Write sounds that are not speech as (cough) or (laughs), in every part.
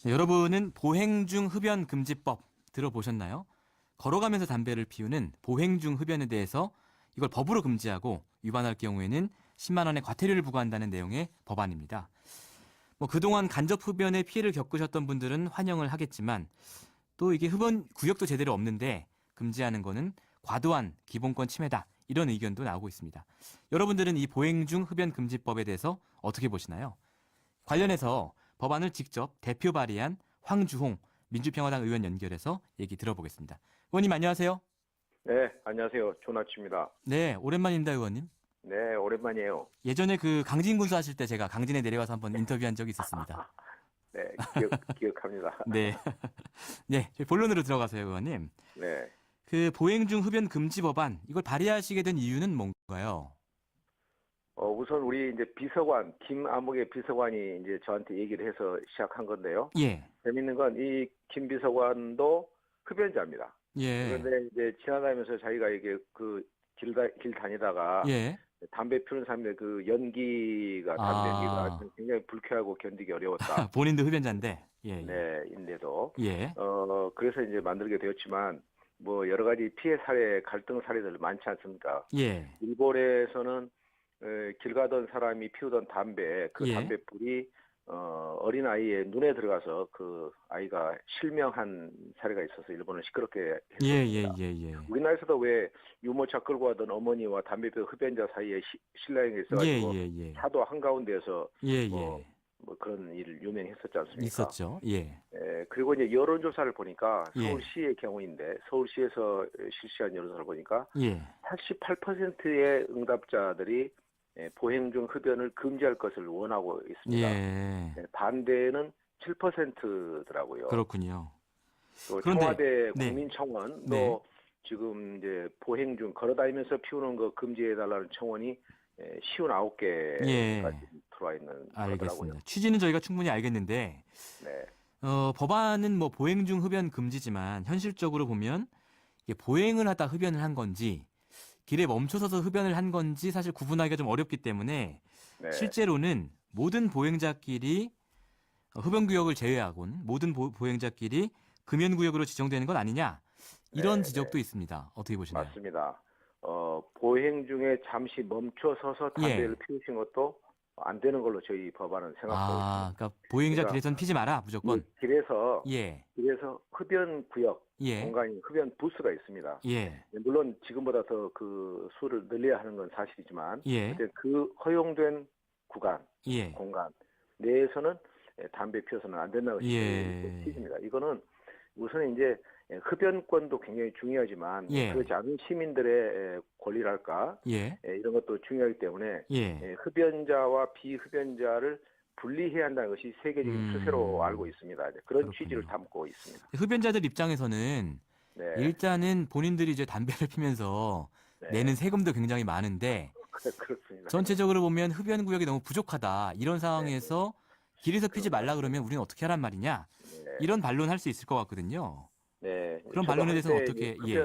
자, 여러분은 보행중 흡연 금지법 들어보셨나요? 걸어가면서 담배를 피우는 보행중 흡연에 대해서 이걸 법으로 금지하고 위반할 경우에는 10만 원의 과태료를 부과한다는 내용의 법안입니다. 뭐 그동안 간접 흡연에 피해를 겪으셨던 분들은 환영을 하겠지만 또 이게 흡연 구역도 제대로 없는데 금지하는 거는 과도한 기본권 침해다. 이런 의견도 나오고 있습니다. 여러분들은 이 보행 중 흡연 금지법에 대해서 어떻게 보시나요? 관련해서 법안을 직접 대표 발의한 황주홍 민주평화당 의원 연결해서 얘기 들어보겠습니다. 의원님 안녕하세요. 네, 안녕하세요. 조나치입니다. 네, 오랜만입니다, 의원님. 네, 오랜만이에요. 예전에 그 강진 군수 하실 때 제가 강진에 내려가서 한번 인터뷰한 적이 있었습니다. (laughs) 네, 기억, 기억 합니다. (laughs) 네. 네, 본론으로 들어가세요, 의원님. 네. 그 보행 중 흡연 금지 법안 이걸 발의하시게 된 이유는 뭔가요? 어, 우선 우리 이제 비서관, 김아무개 비서관이 이제 저한테 얘기를 해서 시작한 건데요. 예. 재밌는 건 이 김 비서관도 흡연자입니다. 예. 그런데 이제 지나다니면서 자기가 이게 그 길, 다, 길 다니다가 예. 담배 피우는 사람들 그 연기가 아. 담배 연기가 굉장히 불쾌하고 견디기 어려웠다. (laughs) 본인도 흡연자인데. 예. 예. 네, 인데도 예. 어, 그래서 이제 만들게 되었지만, 뭐, 여러 가지 피해 사례, 갈등 사례들 많지 않습니까? 예. 일본에서는, 에, 길 가던 사람이 피우던 담배, 그 예. 담배 불이, 어, 어린 아이의 눈에 들어가서 그 아이가 실명한 사례가 있어서 일본을 시끄럽게 예, 했습니다. 예, 예, 예. 우리나라에서도 왜 유모차 끌고 가던 어머니와 담배 피우 흡연자 사이에 시, 신랑이 예, 있어가지고 예, 예. 차도 한 가운데에서 예, 뭐, 예. 뭐 그런 일 유명했었지 않습니까? 있었죠. 예. 예, 그리고 이제 여론조사를 보니까 예. 서울시의 경우인데 서울시에서 실시한 여론조사를 보니까 예. 88%의 응답자들이 예, 보행 중 흡연을 금지할 것을 원하고 있습니다. 예. 예, 반대는 7%더라고요. 그렇군요. 또 그런데- 청와대 네. 국민청원도 네. 지금 이제 보행 중 걸어다니면서 피우는 거 금지해달라는 청원이 예, 59개까지 예. 들어와 있는. 알겠습니다. 취지는 저희가 충분히 알겠는데 네. 어, 법안은 뭐 보행 중 흡연 금지지만 현실적으로 보면 이게 보행을 하다 흡연을 한 건지 길에 멈춰서서 흡연을 한 건지 사실 구분하기가 좀 어렵기 때문에 네. 실제로는 모든 보행자끼리 어, 흡연 구역을 제외하고는 모든 보, 행자끼리 금연 구역으로 지정되는 건 아니냐 이런 네, 지적도 있습니다. 어떻게 보시나요? 맞습니다. 어, 보행 중에 잠시 멈춰 서서 담배를 예. 피우신 것도 안 되는 걸로 저희 법안은 생각하고 아, 그러니까 보행자 그러니까- 길에선 피지 마라 무조건. 있습니다. 이 길에서 예, 길에서 흡연 구역 예, 공간이 흡연 부스가 있습니다. 예, 물론 지금보다 더 그 수를 늘려야 하는 건 사실이지만 예, 근데 그 허용된 구간 예, 공간 내에서는 예, 담배 피워서는 안 것이 예. 취지입니다. 이거는 우선 이제 예, 흡연권도 굉장히 중요하지만 예. 그렇지 않은 시민들의 예, 권리랄까 예, 예, 이런 것도 중요하기 때문에 예. 예, 흡연자와 비흡연자를 분리해야 한다는 것이 세계적인 음. 추세로 알고 있습니다. 그런 그렇군요. 취지를 담고 있습니다. 흡연자들 입장에서는 네, 일단은 본인들이 이제 담배를 (laughs) 피면서 네. 내는 세금도 굉장히 많은데 (laughs) 그렇습니다. 전체적으로 보면 흡연 구역이 너무 부족하다 이런 상황에서 길에서 피지 말라 그러면 우리는 어떻게 하란 말이냐 네, 이런 반론 할 수 있을 것 같거든요. 네. 그런 반론에 대해서는 한때 어떻게- 이제 예.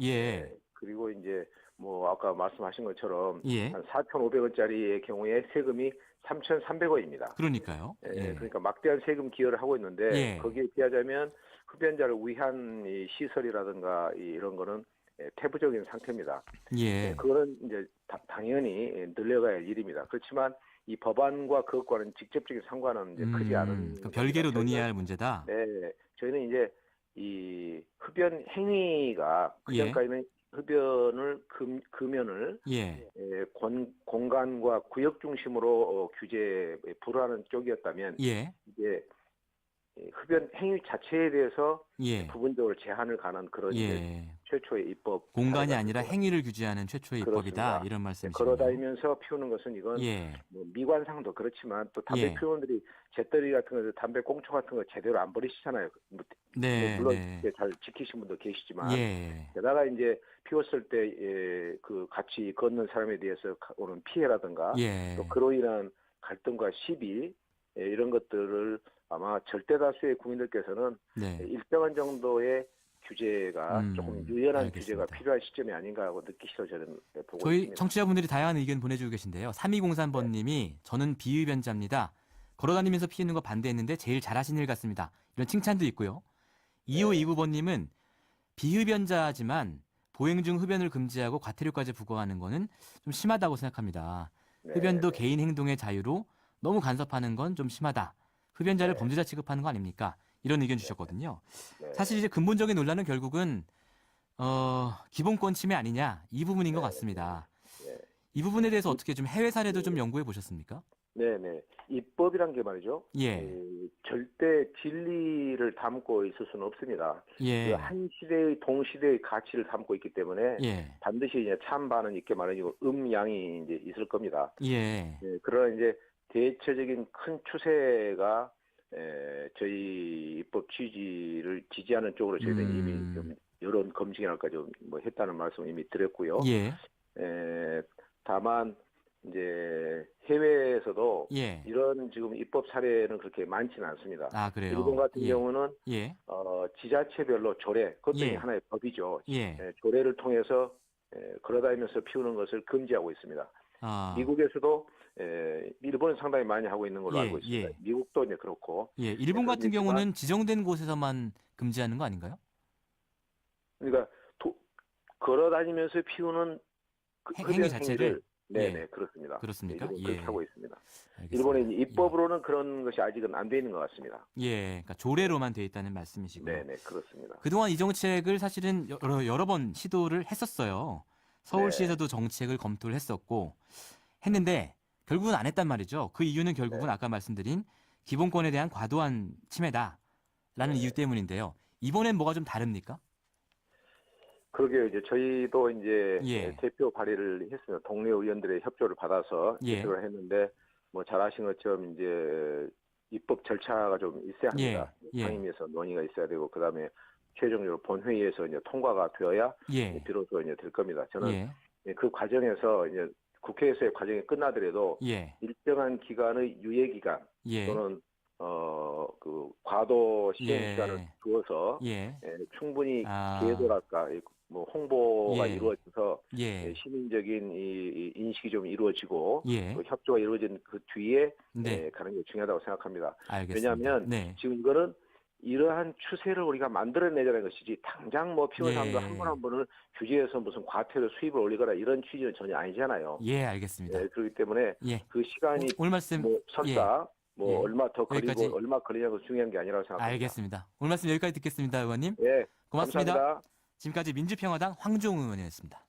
예. 네, 그리고 이제 뭐 아까 말씀하신 것처럼 예, 한 4,500원짜리의 경우에 세금이 3,300원입니다. 그러니까요. 예, 예, 그러니까 막대한 세금 기여를 하고 있는데 예. 거기에 비하자면 흡연자를 위한 이 시설이라든가 이- 이런 거는 예, 태부적인 상태입니다. 예, 그거는 이제 다- 당연히 늘려가야 할 일입니다. 그렇지만 이 법안과 그것과는 직접적인 상관은 이제 크지 않은 음, 그 별개로. 논의해야 할 문제다. 네, 저희는 이제 이 흡연 행위가 그 예. 전까지는 흡연을 금, 금연을 예, 에, 권- 공간과 구역 중심으로 어, 규제에 불하는 쪽이었다면 예, 이제 이 흡연 행위 자체에 대해서 예, 부분적으로 제한을 가는 그런 예. 최초의 입법 공간이 아니라. 행위를 규제하는 최초의 입법이다 그렇습니다. 이런 네, 말씀이시네요. 걸어다니면서 피우는 것은 이건 예, 뭐 미관상도 그렇지만 또 담배 예. 피우는들이 재떨이 같은 거 담배 꽁초 같은 거 제대로 안 버리시잖아요. 뭐, 네, 물론 네, 잘 지키신 분도 계시지만 예, 게다가 이제 피웠을 때 그 같이 걷는 사람에 대해서 가- 오는 피해라든가 예, 또 그로 인한 갈등과 시비 예, 이런 것들을 아마 절대 다수의 국민들께서는 네. 일정한 정도의 규제가 음, 조금 유연한 알겠습니다. 규제가 필요한 시점이 아닌가 하고 느끼셔서 저는 네, 보고 저희 있습니다. 청취자분들이 다양한 의견 보내주고 계신데요. 3203번님이 저는 비흡연자입니다. 걸어다니면서 피우는 거 반대했는데 제일 잘하신 일 같습니다. 이런 칭찬도 있고요. 2529번님은 비흡연자지만 보행 중 흡연을 금지하고 과태료까지 부과하는 거는 좀 심하다고 생각합니다. 네, 흡연도 네. 개인 행동의 자유로 너무 간섭하는 건 좀 심하다. 흡연자를 네. 범죄자 취급하는 거 아닙니까? 이런 의견 주셨거든요. 네. 사실 이제 근본적인 논란은 결국은 어, 기본권 침해 아니냐 이 부분인 것 네. 같습니다. 네. 이 부분에 대해서 어떻게 좀 해외 사례도 좀 연구해 보셨습니까? 네네. 입법이란 게 말이죠. 예, 그 절대 진리를 담고 있을 수는 없습니다. 예, 그 한 시대의 동시대의 가치를 담고 있기 때문에 예, 반드시 이제 찬반은 있게 말이고 음양이 이제 있을 겁니다. 예, 네, 그런 이제 대체적인 큰 추세가 에, 저희 입법 취지를 지지하는 쪽으로 저희는 음. 이미 좀 여론 검증이랄까 좀 뭐 했다는 말씀 이미 드렸고요. 예, 에, 다만 이제 해외에서도 예. 이런 지금 입법 사례는 그렇게 많지는 않습니다. 아 그래요. 일본 같은 예, 경우는 예, 어, 지자체별로 조례, 그것도 예. 하나의 법이죠. 예. 에, 조례를 통해서 에, 걸어다니면서 피우는 것을 금지하고 있습니다. 아, 미국에서도 에, 일본은 상당히 많이 하고 있는 걸로 예, 알고 있습니다. 예. 미국도 이제 그렇고 예. 일본 네, 같은 경우는 지정된 곳에서만 금지하는 거 아닌가요? 그러니까 도- 걸어다니면서 피우는 그 행- 행위 자체를? 네네 예. 그렇습니다. 그렇습니까? 일본은 예. 그렇게 하고 있습니다. 알겠습니다. 일본의 이제 입법으로는 그런 것이 아직은 안 돼 있는 것 같습니다. 예, 그러니까 조례로만 돼 있다는 말씀이시고요. 네네 그렇습니다. 그동안 이 정책을 사실은 여러, 여러 번 시도를 했었어요. 서울시에서도 정책을 검토를 했었고 했는데 결국은 안 했단 말이죠. 그 이유는 결국은 네. 아까 말씀드린 기본권에 대한 과도한 침해다라는 네. 이유 때문인데요. 이번엔 뭐가 좀 다릅니까? 그러게요. 이제 저희도 이제 예. 대표 발의를 했습니다. 동네 의원들의 협조를 받아서 예. 대표를 했는데 뭐 잘 아신 것처럼 이제 입법 절차가 좀 있어야 합니다. 예. 예. 상임위에서 논의가 있어야 되고 그다음에 최종적으로 본회의에서 이제 통과가 되어야 예. 비로소 이제 될 겁니다. 저는 예. 그 과정에서 이제 국회에서의 과정이 끝나더라도 예. 일정한 기간의 유예 기간 예. 또는 어 그 과도 시행 예. 기간을 두어서 예. 예, 충분히 아. 기회도랄까 이- 뭐 홍보가 예. 이루어져서 예. 예, 시민적인 이, 이 인식이 좀 이루어지고 예. 또 협조가 이루어진 그 뒤에 네. 예, 가는 게 중요하다고 생각합니다. 알겠습니다. 왜냐하면 네. 지금 이거는 이러한 추세를 우리가 만들어내자는 것이지 당장 뭐 피원 예. 사람들 한분 한 분을 규제해서 무슨 과태료 수입을 올리거나 이런 취지는 전혀 아니잖아요. 예, 알겠습니다. 예, 그렇기 때문에 예. 그 시간이 오늘 말씀 뭐 설사 뭐 예. 얼마 더 걸리고 여기까지. 얼마 걸리냐고 중요한 게 아니라고 생각합니다. 알겠습니다. 오늘 말씀 여기까지 듣겠습니다, 의원님. 예, 고맙습니다. 감사합니다. 지금까지 민주평화당 황종우 의원이었습니다.